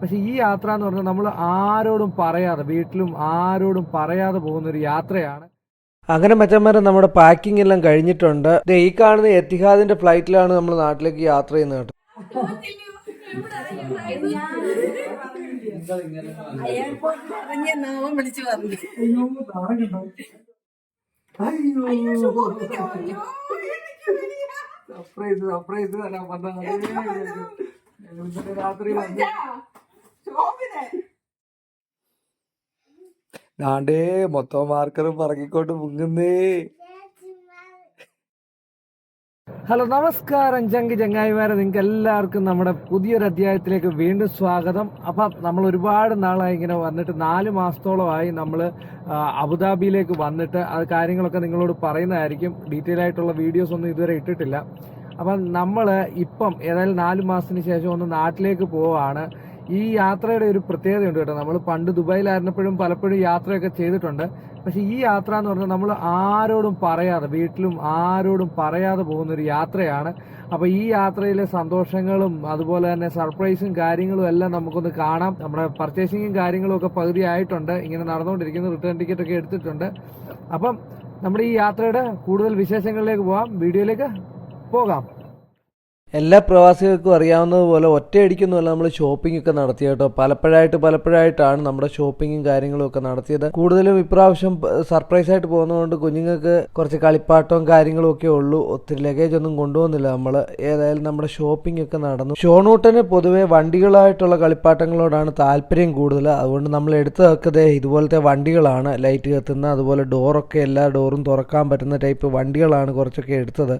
പക്ഷെ ഈ യാത്ര എന്ന് പറഞ്ഞാൽ നമ്മൾ ആരോടും പറയാതെ വീട്ടിലും ആരോടും പറയാതെ പോകുന്ന ഒരു യാത്രയാണ്. അങ്ങനെ മച്ചന്മാരെ നമ്മുടെ പാക്കിംഗ് എല്ലാം കഴിഞ്ഞിട്ടുണ്ട്. ദേ ഈ കാണുന്ന എത്തിഹാദിന്റെ ഫ്ലൈറ്റിലാണ് നമ്മൾ നാട്ടിലേക്ക് യാത്ര ചെയ്യുന്നത് കേട്ടോ. സർപ്രൈസ് സർപ്രൈസ് രാത്രി വന്ന് ദാണ്ടേ മൊത്തം മാർക്കറും പറങ്ങിക്കോട്ട് മുങ്ങുന്നേ. ഹലോ നമസ്കാരം. ചങ്കി ചങ്ങായിമാരെ നിങ്ങൾക്ക് എല്ലാവർക്കും നമ്മുടെ പുതിയൊരു അധ്യായത്തിലേക്ക് വീണ്ടും സ്വാഗതം. അപ്പം നമ്മൾ ഒരുപാട് നാളായി ഇങ്ങനെ വന്നിട്ട് നാല് മാസത്തോളമായി നമ്മൾ അബുദാബിയിലേക്ക് വന്നിട്ട് അത് കാര്യങ്ങളൊക്കെ നിങ്ങളോട് പറയുന്നതായിരിക്കും. ഡീറ്റെയിൽ ആയിട്ടുള്ള വീഡിയോസ് ഒന്നും ഇതുവരെ ഇട്ടിട്ടില്ല. അപ്പം നമ്മൾ ഇപ്പം ഏതായാലും നാല് മാസത്തിന് ശേഷം ഒന്ന് നാട്ടിലേക്ക് പോവാണ്. ഈ യാത്രയുടെ ഒരു പ്രത്യേകതയുണ്ട് കേട്ടോ. നമ്മൾ പണ്ട് ദുബായിലായിരുന്നപ്പോഴും പലപ്പോഴും യാത്രയൊക്കെ ചെയ്തിട്ടുണ്ട്. പക്ഷെ ഈ യാത്ര എന്ന് പറഞ്ഞാൽ നമ്മൾ ആരോടും പറയാതെ വീട്ടിലും ആരോടും പറയാതെ പോകുന്ന ഒരു യാത്രയാണ്. അപ്പോൾ ഈ യാത്രയിലെ സന്തോഷങ്ങളും അതുപോലെ തന്നെ സർപ്രൈസും കാര്യങ്ങളും എല്ലാം നമുക്കൊന്ന് കാണാം. നമ്മുടെ പർച്ചേസിങ്ങും കാര്യങ്ങളും ഒക്കെ പകുതി ആയിട്ടുണ്ട്. ഇങ്ങനെ നടന്നുകൊണ്ടിരിക്കുന്നു. റിട്ടേൺ ടിക്കറ്റ് ഒക്കെ എടുത്തിട്ടുണ്ട്. അപ്പം നമ്മുടെ ഈ യാത്രയുടെ കൂടുതൽ വിശേഷങ്ങളിലേക്ക് പോകാം വീഡിയോയിലേക്ക് പോകാം. എല്ലാ പ്രവാസികൾക്കും അറിയാവുന്നതുപോലെ ഒറ്റയടിക്കൊന്നുമല്ല നമ്മൾ ഷോപ്പിംഗ് ഒക്കെ നടത്തിയ കേട്ടോ. പലപ്പോഴായിട്ട് പലപ്പോഴായിട്ടാണ് നമ്മുടെ ഷോപ്പിങ്ങും കാര്യങ്ങളും ഒക്കെ നടത്തിയത്. കൂടുതലും ഇപ്രാവശ്യം സർപ്രൈസ് ആയിട്ട് പോകുന്നതുകൊണ്ട് കുഞ്ഞുങ്ങൾക്ക് കുറച്ച് കളിപ്പാട്ടവും കാര്യങ്ങളും ഒക്കെ ഉള്ളൂ. ഒത്തിരി ലഗേജ് ഒന്നും കൊണ്ടുപോകുന്നില്ല നമ്മൾ ഏതായാലും നമ്മുടെ ഷോപ്പിംഗ് ഒക്കെ നടന്നു. ഷോണൂട്ടന് പൊതുവെ വണ്ടികളായിട്ടുള്ള കളിപ്പാട്ടങ്ങളോടാണ് താല്പര്യം കൂടുതൽ അതുകൊണ്ട് നമ്മൾ എടുത്തതൊക്കെ ഇതുപോലത്തെ വണ്ടികളാണ്. ലൈറ്റ് കത്തുന്ന അതുപോലെ ഡോറൊക്കെ എല്ലാ ഡോറും തുറക്കാൻ പറ്റുന്ന ടൈപ്പ് വണ്ടികളാണ് കുറച്ചൊക്കെ എടുത്തത്.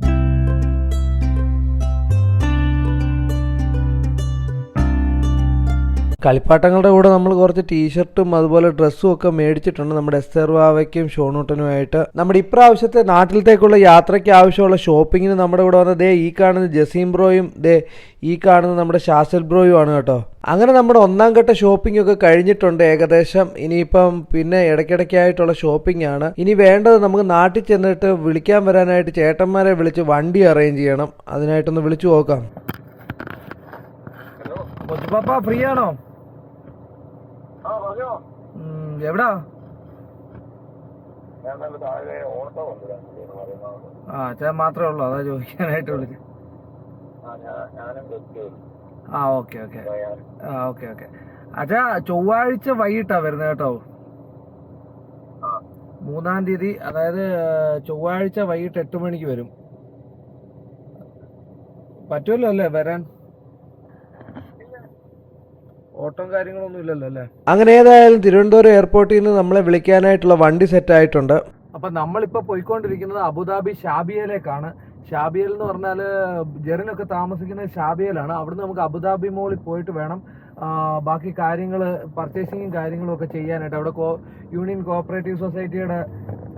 കളിപ്പാട്ടങ്ങളുടെ കൂടെ നമ്മൾ കുറച്ച് ടീഷർട്ടും അതുപോലെ ഡ്രസ്സും ഒക്കെ മേടിച്ചിട്ടുണ്ട് നമ്മുടെ എസ്തർവാവയ്ക്കും ഷോണൂട്ടനുമായിട്ട് നമ്മുടെ ഇപ്രാവശ്യത്തെ നാട്ടിലത്തേക്കുള്ള യാത്രയ്ക്ക് ആവശ്യമുള്ള ഷോപ്പിങ്ങിന് നമ്മുടെ കൂടെ വന്ന ദേ ഈ കാണുന്ന ജസീം ബ്രോയും ദേ ഈ കാണുന്ന നമ്മുടെ ശാസൽ ബ്രോയും ആണ് കേട്ടോ. അങ്ങനെ നമ്മുടെ ഒന്നാം ഘട്ട ഷോപ്പിംഗ് ഒക്കെ കഴിഞ്ഞിട്ടുണ്ട് ഏകദേശം. ഇനിയിപ്പം പിന്നെ ഇടയ്ക്കിടയ്ക്കായിട്ടുള്ള ഷോപ്പിംഗ് ആണ്. ഇനി വേണ്ടത് നമുക്ക് നാട്ടിൽ ചെന്നിട്ട് വിളിക്കാൻ വരാനായിട്ട് ചേട്ടന്മാരെ വിളിച്ച് വണ്ടി അറേഞ്ച് ചെയ്യണം. അതിനായിട്ടൊന്ന് വിളിച്ചു നോക്കാം. ഫ്രീ ആണോ എവിടാ? ആ ചേ മാത്രമേ ഉള്ളൂ. അതാ ചോദിക്കാനായിട്ട് വിളിച്ചു ആ ഓക്കെ ഓക്കെ. ആ ഓക്കെ ഓക്കെ. അച്ഛാ ചൊവ്വാഴ്ച വൈകിട്ടാ വരുന്നത് കേട്ടോ. മൂന്നാം തീയതി അതായത് ചൊവ്വാഴ്ച വൈകിട്ട് എട്ട് മണിക്ക് വരും. പറ്റുമല്ലോ അല്ലേ വരാൻ? ഓട്ടം കാര്യങ്ങളൊന്നും ഇല്ലല്ലോ അല്ലേ? അങ്ങനെ ഏതായാലും തിരുവനന്തപുരം എയർപോർട്ടിൽ നിന്ന് നമ്മളെ വിളിക്കാനായിട്ടുള്ള വണ്ടി സെറ്റ് ആയിട്ടുണ്ട്. അപ്പൊ നമ്മളിപ്പോ പോയിക്കൊണ്ടിരിക്കുന്നത് അബുദാബി ഷാബിയയിലേക്കാണ് ഷാബിയൽ എന്ന് പറഞ്ഞാൽ ജെറിനൊക്കെ താമസിക്കുന്നത് ഷാബിയയിലാണ് അവിടുന്ന് നമുക്ക് അബുദാബി മോളിൽ പോയിട്ട് വേണം ബാക്കി കാര്യങ്ങൾ പർച്ചേസിങ്ങും കാര്യങ്ങളും ഒക്കെ ചെയ്യാനായിട്ട്. അവിടെ കോ യൂണിയൻ കോഓപ്പറേറ്റീവ് സൊസൈറ്റിയുടെ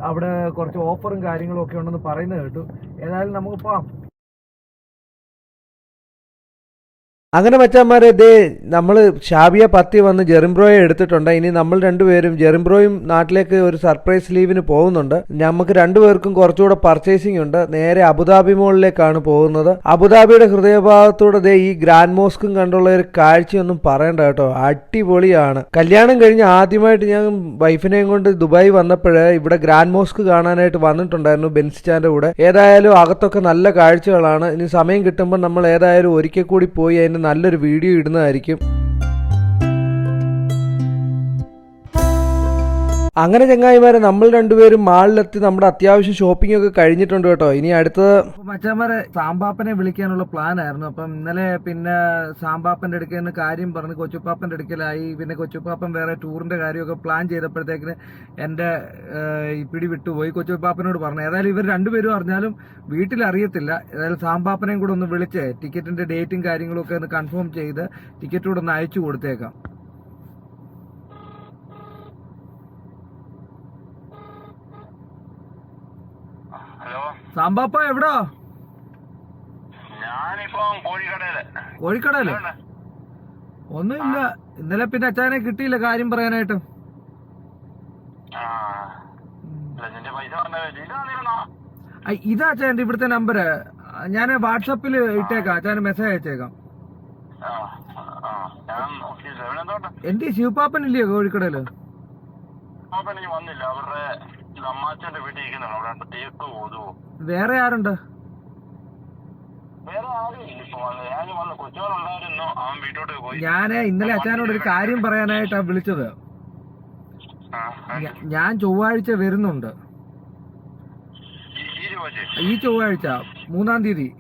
അവിടെ കുറച്ച് ഓഫറും കാര്യങ്ങളും ഒക്കെ ഉണ്ടെന്ന് പറയുന്നത് കേട്ടു. ഏതായാലും നമുക്ക് പോവാം. അങ്ങനെ മച്ചാന്മാരെ ദേ നമ്മൾ ഷാബിയ പത്തി വന്ന് ജെറിംബ്രോയെ എടുത്തിട്ടുണ്ട്. ഇനി നമ്മൾ രണ്ടുപേരും ജെറിംബ്രോയും നാട്ടിലേക്ക് ഒരു സർപ്രൈസ് ലീവിന് പോകുന്നുണ്ട്. നമുക്ക് രണ്ടുപേർക്കും കുറച്ചുകൂടെ പർച്ചേസിംഗ് ഉണ്ട്. നേരെ അബുദാബി മോളിലേക്കാണ് പോകുന്നത്. അബുദാബിയുടെ ഹൃദയഭാഗത്തൂടെ ദേ ഈ ഗ്രാൻഡ് മോസ്കും കണ്ടുള്ള ഒരു കാഴ്ചയൊന്നും പറയണ്ട കേട്ടോ. അടിപൊളിയാണ്. കല്യാണം കഴിഞ്ഞ് ആദ്യമായിട്ട് ഞാൻ വൈഫിനെയും കൊണ്ട് ദുബായി വന്നപ്പോഴേ ഇവിടെ ഗ്രാൻഡ് മോസ്ക് കാണാനായിട്ട് വന്നിട്ടുണ്ടായിരുന്നു ബെൻസിച്ചാന്റെ കൂടെ. ഏതായാലും അകത്തൊക്കെ നല്ല കാഴ്ചകളാണ്. ഇനി സമയം കിട്ടുമ്പോൾ നമ്മൾ ഏതായാലും ഒരിക്കൽ കൂടി പോയി അതിന് നല്ലൊരു വീഡിയോ ഇടുന്നതായിരിക്കും. അങ്ങനെ ചങ്ങായിമാരെ നമ്മൾ രണ്ടുപേരും മാളിലെത്തി നമ്മുടെ അത്യാവശ്യം ഷോപ്പിംഗ് ഒക്കെ കഴിഞ്ഞിട്ടുണ്ട് കേട്ടോ. ഇനി അടുത്തത് മച്ചാമാരെ സാമ്പാപ്പനെ വിളിക്കാനുള്ള പ്ലാൻ ആയിരുന്നു. അപ്പം ഇന്നലെ പിന്നെ സാമ്പാപ്പന്റെ അടുക്കൽ കാര്യം പറഞ്ഞ് കൊച്ചുപ്പാപ്പന്റെ അടുക്കലായി. പിന്നെ കൊച്ചുപ്പാപ്പൻ വേറെ ടൂറിന്റെ കാര്യമൊക്കെ പ്ലാൻ ചെയ്തപ്പോഴത്തേക്കിന് എന്റെ പിടി വിട്ടുപോയി. കൊച്ചുപ്പാപ്പനോട് പറഞ്ഞു ഏതായാലും ഇവർ രണ്ടുപേരും അറിഞ്ഞാലും വീട്ടിൽ അറിയത്തില്ല. ഏതായാലും സാമ്പാപ്പനെയും കൂടെ ഒന്ന് വിളിച്ച്. ടിക്കറ്റിന്റെ ഡേറ്റും കാര്യങ്ങളും ഒക്കെ ഒന്ന് കൺഫേം ചെയ്ത് ടിക്കറ്റ് കൂടെ ഒന്ന് അയച്ചു കൊടുത്തേക്കാം. സാമ്പാപ്പ എവിടാ? കോഴിക്കടയിൽ? ഒന്നുമില്ല. ഇന്നലെ പിന്നെ അച്ഛനെ കിട്ടിയില്ല കാര്യം പറയാനായിട്ട്. ഇതാ അച്ഛൻ എന്റെ ഇവിടുത്തെ നമ്പര്. ഞാൻ വാട്സപ്പിൽ ഇട്ടേക്കാം. അച്ഛന് മെസ്സേജ് അയച്ചേക്കാം. എന്റെ ശിവപാപ്പൻ ഇല്ലയോ കോഴിക്കടയിൽ? വന്നില്ല. അവരുടെ അമ്മാച്ചന്റെ വീട്ടിൽ ഇരിക്കുന്നുണ്ട്. അവിടെ രണ്ട് തേക്ക് കൊതുവോ വേറെ ആരുണ്ട്? വേറെ ആരും ഇല്ല ഇപ്പൊ വന്ന്. ഞാൻ വന്ന് കൊച്ചുകളുണ്ടായിരുന്നു അവൻ വീട്ടോട്ട് പോയി. ഞാൻ ഇന്നലെ അച്ഛനോട് ഒരു കാര്യം പറയാനായിട്ടാ വിളിച്ചത്. ആ, ആ. ഞ- ഞാൻ ചൊവ്വാഴ്ച വരുന്നുണ്ട്. ഈ- ഈ രൂപ ഈ ചൊവ്വാഴ്ച മൂന്നാം തീയതി.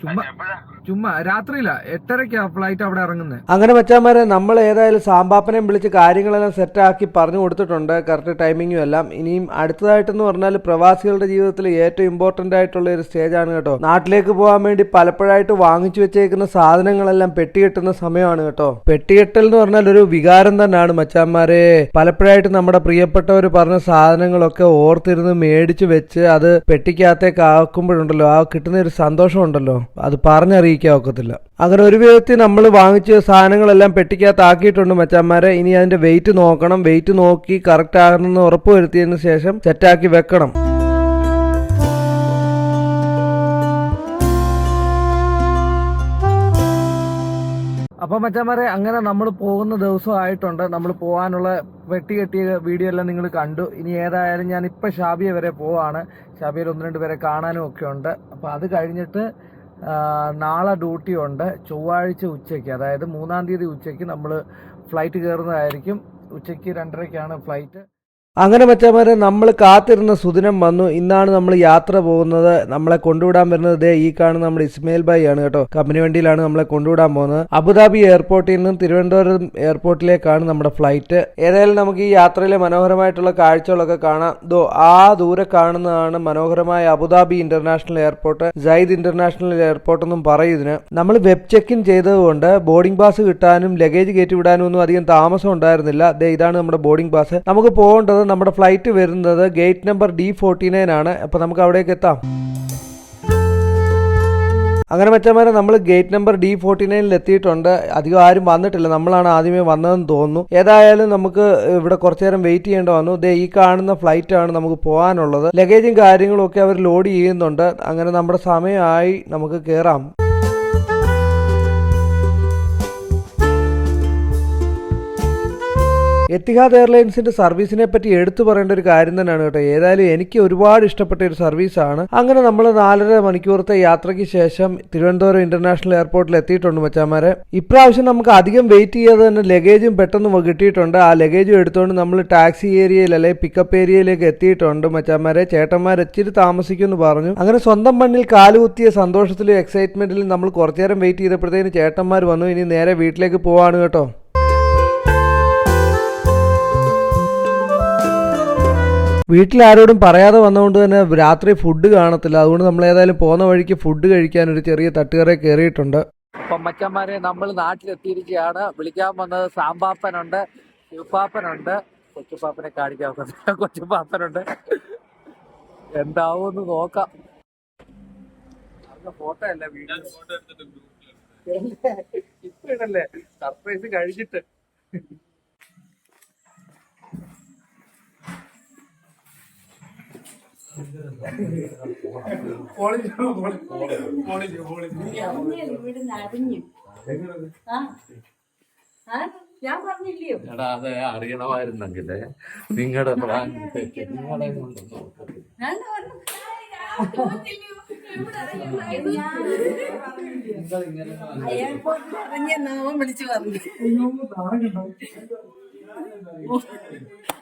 ചുമ്മാ എപ്പോഴാ? ചുമ്മാ രാത്രിയില്ല എട്ടരയ്ക്കാ ഫ്ലൈറ്റ് അവിടെ ഇറങ്ങുന്നത് അങ്ങനെ മച്ചാമാരെ നമ്മൾ ഏതായാലും സാമ്പാപ്പനെയും വിളിച്ച് കാര്യങ്ങളെല്ലാം സെറ്റ് ആക്കി പറഞ്ഞു കൊടുത്തിട്ടുണ്ട്. കറക്റ്റ് ടൈമിങ്ങും എല്ലാം. ഇനിയും അടുത്തതായിട്ടെന്ന് പറഞ്ഞാൽ പ്രവാസികളുടെ ജീവിതത്തിൽ ഏറ്റവും ഇമ്പോർട്ടന്റ് ആയിട്ടുള്ള ഒരു സ്റ്റേജ് ആണ് കേട്ടോ. നാട്ടിലേക്ക് പോകാൻ വേണ്ടി പലപ്പോഴായിട്ട് വാങ്ങിച്ചു വെച്ചേക്കുന്ന സാധനങ്ങളെല്ലാം പെട്ടികെട്ടുന്ന സമയമാണ് കേട്ടോ. പെട്ടികെട്ടൽ എന്ന് പറഞ്ഞാൽ ഒരു വികാരം തന്നെയാണ് മച്ചാന്മാരെ. പലപ്പോഴായിട്ട് നമ്മുടെ പ്രിയപ്പെട്ടവർ പറഞ്ഞ സാധനങ്ങളൊക്കെ ഓർത്തിരുന്ന് മേടിച്ചു വെച്ച് അത് പെട്ടിക്കകത്തേക്ക് ആക്കുമ്പോഴുണ്ടല്ലോ. ആ കിട്ടുന്ന ഒരു സന്തോഷമുണ്ടല്ലോ. അത് അത് പറഞ്ഞറിയിക്കാൻ ഒക്കത്തില്ല അങ്ങനെ ഒരു വിധത്തിൽ നമ്മൾ വാങ്ങിച്ച സാധനങ്ങളെല്ലാം പെട്ടിക്കകത്ത് ആക്കിയിട്ടുണ്ട് മച്ചാന്മാരെ. ഇനി അതിന്റെ വെയിറ്റ് നോക്കണം. വെയിറ്റ് നോക്കി കറക്റ്റ് ആകണമെന്ന് ഉറപ്പ് വരുത്തിയതിനു ശേഷം സെറ്റാക്കി വെക്കണം. അപ്പൊ മച്ചാമാരെ അങ്ങനെ നമ്മൾ പോകുന്ന ദിവസമായിട്ടുണ്ട് നമ്മൾ പോകാനുള്ള വെട്ടി കെട്ടിയ വീഡിയോ എല്ലാം നിങ്ങൾ കണ്ടു. ഇനി ഏതായാലും ഞാൻ ഇപ്പൊ ഷാബിയ വരെ പോവാണ്. ഷാബിയയിൽ ഒന്ന് രണ്ട് പേരെ കാണാനും ഒക്കെ ഉണ്ട്. അപ്പൊ അത് കഴിഞ്ഞിട്ട് നാളെ ഡ്യൂട്ടി ഉണ്ട്. ചൊവ്വാഴ്ച ഉച്ചയ്ക്ക് അതായത് മൂന്നാം തീയതി ഉച്ചയ്ക്ക് നമ്മൾ ഫ്ലൈറ്റ് കയറുന്നതായിരിക്കും. ഉച്ചയ്ക്ക് രണ്ടരയ്ക്കാണ് ഫ്ലൈറ്റ്. അങ്ങനെ മച്ചമാരെ നമ്മൾ കാത്തിരുന്ന സുദിനം വന്നു. ഇന്നാണ് നമ്മൾ യാത്ര പോകുന്നത്. നമ്മളെ കൊണ്ടുവിടാൻ വരുന്നത് ദേ ഈ കാണുന്ന നമ്മുടെ ഇസ്മയിൽ ബായി ആണ് കേട്ടോ. കമ്പനി വണ്ടിയിലാണ് നമ്മളെ കൊണ്ടുവിടാൻ പോകുന്നത്. അബുദാബി എയർപോർട്ടിൽ നിന്നും തിരുവനന്തപുരം എയർപോർട്ടിലേക്കാണ് നമ്മുടെ ഫ്ലൈറ്റ് ഏതായാലും നമുക്ക് ഈ യാത്രയിലെ മനോഹരമായിട്ടുള്ള കാഴ്ചകളൊക്കെ കാണാം. ദോ ആ ദൂരെ കാണുന്നതാണ് മനോഹരമായ Abu Dhabi international airport Zayed international airport എന്നും പറയും ഇതിന്. നമ്മൾ വെബ് ചെക്ക് ഇൻ ചെയ്തതുകൊണ്ട് ബോർഡിംഗ് പാസ് കിട്ടാനും ലഗേജ് കയറ്റി വിടാനും ഒന്നും അധികം താമസം ഉണ്ടായിരുന്നില്ല. ദേ ഇതാണ് നമ്മുടെ ബോർഡിംഗ് പാസ് നമുക്ക് പോകേണ്ടത് നമ്മുടെ ഫ്ലൈറ്റ് വരുന്നത് gate number D forty nine ആണ്. അപ്പോൾ നമുക്ക് അവിടേക്ക് എത്താം. അങ്ങനെ മറ്റന്മാരെ നമ്മൾ ഗേറ്റ് നമ്പർ ഡി ഫോർട്ടി നയനിൽ എത്തിയിട്ടുണ്ട്. അധികം ആരും വന്നിട്ടില്ല. നമ്മളാണ് ആദ്യമേ വന്നതെന്ന് തോന്നുന്നു. ഏതായാലും നമുക്ക് ഇവിടെ കുറച്ചു നേരം വെയിറ്റ് ചെയ്യേണ്ട വന്നു. ദേ ഈ കാണുന്ന ഫ്ലൈറ്റ് ആണ് നമുക്ക് പോകാനുള്ളത്. ലഗേജും കാര്യങ്ങളും ഒക്കെ അവർ ലോഡ് ചെയ്യുന്നുണ്ട്. അങ്ങനെ നമ്മുടെ സമയമായി നമുക്ക് കയറാം എത്തിഹാദ് എയർലൈൻസിന്റെ സർവീസിനെ പറ്റി എടുത്തു പറയേണ്ട ഒരു കാര്യം തന്നെയാണ് കേട്ടോ. ഏതായാലും എനിക്ക് ഒരുപാട് ഇഷ്ടപ്പെട്ട ഒരു സർവീസാണ്. അങ്ങനെ നമ്മൾ നാലര മണിക്കൂറത്തെ യാത്രയ്ക്ക് ശേഷം തിരുവനന്തപുരം ഇന്റർനാഷണൽ എയർപോർട്ടിൽ എത്തിയിട്ടുണ്ട് മച്ചാമാരെ. ഇപ്രാവശ്യം നമുക്ക് അധികം വെയിറ്റ് ചെയ്യാതെ തന്നെ ലഗേജും പെട്ടെന്ന് കിട്ടിയിട്ടുണ്ട്. ആ ലഗേജും എടുത്തുകൊണ്ട് നമ്മൾ ടാക്സി ഏരിയയിൽ അല്ലെങ്കിൽ പിക്കപ്പ് ഏരിയയിലേക്ക് എത്തിയിട്ടുണ്ട് മച്ചാമാരെ. ചേട്ടന്മാർ ഇച്ചിരി താമസിക്കുമെന്ന് പറഞ്ഞു. അങ്ങനെ സ്വന്തം മണ്ണിൽ കാലുകുത്തിയ സന്തോഷത്തിലും എക്സൈറ്റ്മെന്റിലും നമ്മൾ കുറച്ചേരം വെയിറ്റ് ചെയ്തപ്പോഴത്തേന് ചേട്ടന്മാർ വന്നു. ഇനി നേരെ വീട്ടിലേക്ക് പോവാണ് കേട്ടോ. വീട്ടിൽ ആരോടും പറയാതെ വന്നതുകൊണ്ട് തന്നെ രാത്രി ഫുഡ് കാണത്തില്ല. അതുകൊണ്ട് നമ്മൾ ഏതായാലും പോകുന്ന വഴിക്ക് ഫുഡ് കഴിക്കാൻ ഒരു ചെറിയ തട്ടുകറ കയറിയിട്ടുണ്ട്. അപ്പൊ മച്ചന്മാരെ നമ്മൾ നാട്ടിലെത്തിയിരിക്കുകയാണ്. വിളിക്കാൻ വന്നത് സാമ്പാപ്പനുണ്ട് ശിവപ്പാപ്പനുണ്ട്. കൊച്ചുപാപ്പനെ കാണിക്കാൻ കൊച്ചുപ്പാപ്പനുണ്ട്. എന്താവും എന്ന് നോക്കാം ഫോട്ടോ അല്ല വീഡിയോ ഇപ്പൊ ഇടല്ലേ സർപ്രൈസ് കഴിഞ്ഞിട്ട് ഇവിടുന്ന് അറിഞ്ഞു ആ ആ? ഞാൻ പറഞ്ഞില്ലയോ എടാ അതെ അറിയണമായിരുന്നെങ്കിൽ നിങ്ങളുടെ പ്ലാൻ നിങ്ങളെ. എയർപോർട്ടിൽ ഇറങ്ങിയ നാമം വിളിച്ചു പറഞ്ഞു.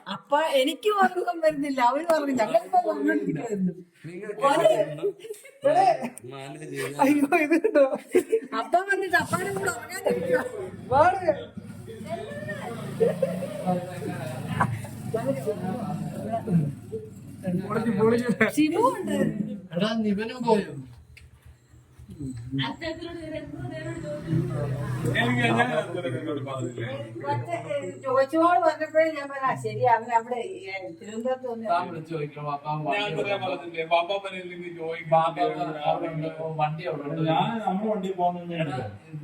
അപ്പൊ എനിക്ക് ഉറക്കം വരുന്നില്ല. അവർ പറഞ്ഞു ഞങ്ങളിപ്പോ പറഞ്ഞോണ്ടിരിക്കുന്നു അയ്യോ ഇത് കണ്ടോ? അപ്പ വന്നിട്ട് അപ്പാനും കൂടെ പൊളിച്ച്. ശിവു ഉണ്ട്. എടാ നിവനും പോയോ ചോദിച്ചോട് ഞാൻ പറയാ ശരി അവൻ അവിടെ തിരുവനന്തപുരത്ത് വണ്ടി അവിടെ വണ്ടി പോകുന്ന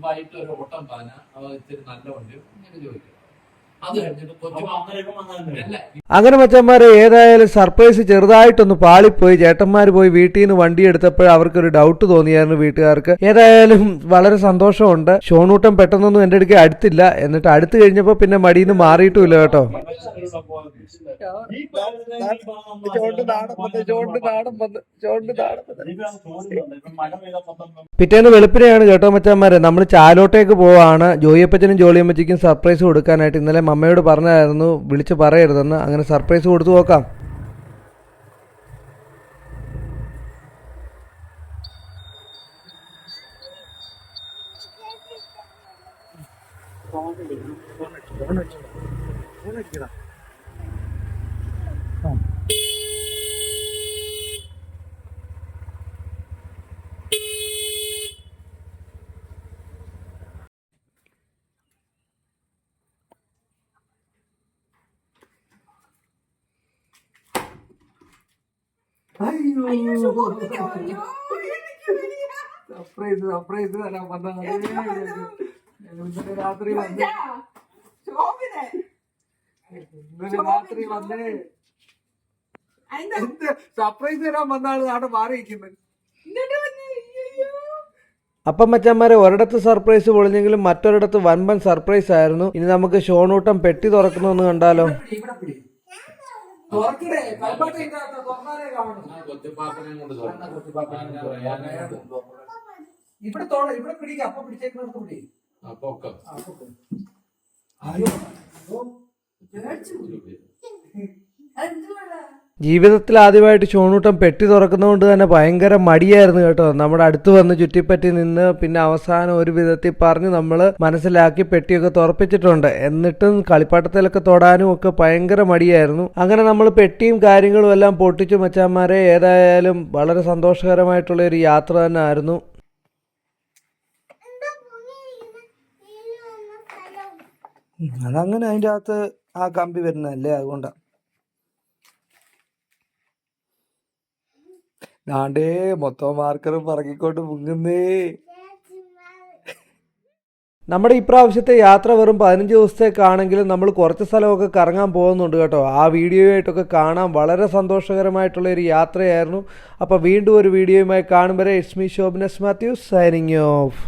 വൈകിട്ട് ഒരു ഓട്ടം പാന അവ ഇത്തിരി നല്ല വണ്ടി ഇങ്ങനെ ചോദിക്കും. അങ്ങനെ മച്ചന്മാരെ ഏതായാലും സർപ്രൈസ് ചെറുതായിട്ടൊന്ന് പാളിപ്പോയി. ചേട്ടന്മാർ പോയി വീട്ടിൽ നിന്ന് വണ്ടി എടുത്തപ്പോൾ അവർക്കൊരു ഡൗട്ട് തോന്നിയായിരുന്നു വീട്ടുകാർക്ക്. ഏതായാലും വളരെ സന്തോഷമുണ്ട്. ഷോണൂട്ടം പെട്ടെന്നൊന്നും എന്റെ അടുക്ക അടുത്തില്ല. എന്നിട്ട് അടുത്ത് കഴിഞ്ഞപ്പോൾ പിന്നെ മടിയിൽ നിന്ന് മാറിയിട്ടുമില്ല കേട്ടോ. പിറ്റേന്ന് വെളുപ്പിനെയാണ് കേട്ടോ മച്ചന്മാരെ. നമ്മൾ ചാലോട്ടേക്ക് പോവാണ്. ജോയിയപ്പച്ചനും ജോളിയമ്മച്ചിക്കും സർപ്രൈസ് കൊടുക്കാനായിട്ട് ഇന്നലെ മമ്മയോട് പറഞ്ഞായിരുന്നു വിളിച്ച് പറയരുതെന്ന്. അങ്ങനെ സർപ്രൈസ് കൊടുത്തു നോക്കാം. സർപ്രൈസ് സർപ്രൈസ് തരാൻ രാത്രി വന്ന്. ഇന്നലെ രാത്രി വന്ന്. സർപ്രൈസ് തരാൻ വന്നാണ് നാട് മാറിയിരിക്കുന്നത്. അപ്പം മച്ചന്മാരെ ഒരിടത്ത് സർപ്രൈസ് പൊളിഞ്ഞെങ്കിലും മറ്റൊരിടത്ത് വൻപൻ സർപ്രൈസ് ആയിരുന്നു. ഇനി നമുക്ക് ഷോണൂട്ടം പെട്ടി തുറക്കണമെന്ന് കണ്ടാലോ? കൊച്ചുപാപ്പനെ കൊണ്ട് ഇവിടെ തോട ഇവിടെ പിടിക്ക. അപ്പൊ പിടിച്ചേക്കുന്നത് പിടി. അപ്പൊ ഒക്കെ ജീവിതത്തിൽ ആദ്യമായിട്ട് ഷോണൂട്ടം പെട്ടി തുറക്കുന്നതുകൊണ്ട് തന്നെ ഭയങ്കര മടിയായിരുന്നു കേട്ടോ. നമ്മുടെ അടുത്ത് വന്ന് ചുറ്റിപ്പറ്റി നിന്ന് പിന്നെ അവസാനം ഒരു വിധത്തിൽ പറഞ്ഞ് നമ്മൾ മനസ്സിലാക്കി പെട്ടിയൊക്കെ തുറപ്പിച്ചിട്ടുണ്ട്. എന്നിട്ടും കളിപ്പാട്ടത്തിലൊക്കെ തൊടാനും ഒക്കെ ഭയങ്കര മടിയായിരുന്നു. അങ്ങനെ നമ്മൾ പെട്ടിയും കാര്യങ്ങളും എല്ലാം പൊട്ടിച്ചു മച്ചാന്മാരെ. ഏതായാലും വളരെ സന്തോഷകരമായിട്ടുള്ള ഒരു യാത്ര തന്നെ ആയിരുന്നു. അതങ്ങനെ അതിന്റെ അകത്ത് ആ കമ്പി വരുന്നതല്ലേ അതുകൊണ്ടാ. ദാണ്ടേ മൊത്തം മാർക്കറും പറക്കിക്കൊണ്ട് മുങ്ങുന്നേ. നമ്മുടെ ഇപ്രാവശ്യത്തെ യാത്ര വെറും പതിനഞ്ച് ദിവസത്തേക്കാണെങ്കിലും നമ്മൾ കുറച്ച് സ്ഥലമൊക്കെ കറങ്ങാൻ പോകുന്നുണ്ട് കേട്ടോ. ആ വീഡിയോയായിട്ടൊക്കെ കാണാൻ വളരെ സന്തോഷകരമായിട്ടുള്ള ഒരു യാത്രയായിരുന്നു. അപ്പോൾ വീണ്ടും ഒരു വീഡിയോയുമായി കാണും വരെ. It's Shobhana's Mathew signing off